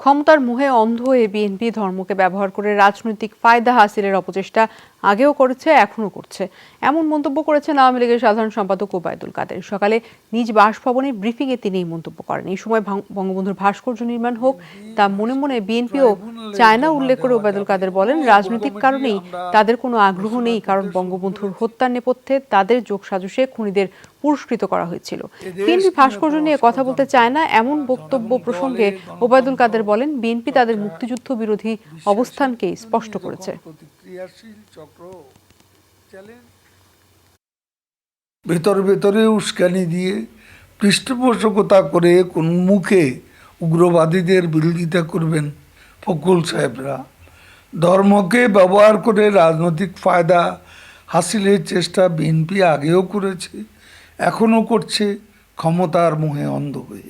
ক্ষমতার মুহে অন্ধ এ বিএনপি ধর্মকে ব্যবহার করে রাজনৈতিক ফায়দা হাসিলের অপচেষ্টা আগেও করেছে, এখনও করছে। এমন মন্তব্য করেছেন আওয়ামী লীগের সাধারণ সম্পাদক ওবায়দুল কাদের। সকালে নিজ বাসভবনে ব্রিফিংয়ে তিনি এই মন্তব্য করেন। এই সময় বঙ্গবন্ধুর ভাস্কর্য নির্মাণ হোক, তা মনে মনে বিএনপিও চায় না উল্লেখ করে ওবায়দুল কাদের বলেন রাজনৈতিক কারণেই তাদের কোনো আগ্রহ নেই কারণ বঙ্গবন্ধুর হত্যার নেপথ্যে তাদের যোগসাজশে খুনিদের পুরস্কৃত করা হয়েছিল। বিএনপি ভাস্কর্য নিয়ে কথা বলতে চায় না এমন বক্তব্য প্রসঙ্গে ওবায়দুল কাদের বলেন বিএনপি তাদের মুক্তিযুদ্ধ বিরোধী অবস্থানকেই স্পষ্ট করেছে। ভেতরে ভেতরে উস্কানি দিয়ে পৃষ্ঠপোষকতা করে কোন মুখে উগ্রবাদীদের বিরোধিতা করবেন? ফকুল সাহেবরা। ধর্মকে ব্যবহার করে রাজনৈতিক ফায়দা হাসিলের চেষ্টা বিএনপি আগেও করেছে, এখনও করছে, ক্ষমতার মুহে অন্ধ হয়ে।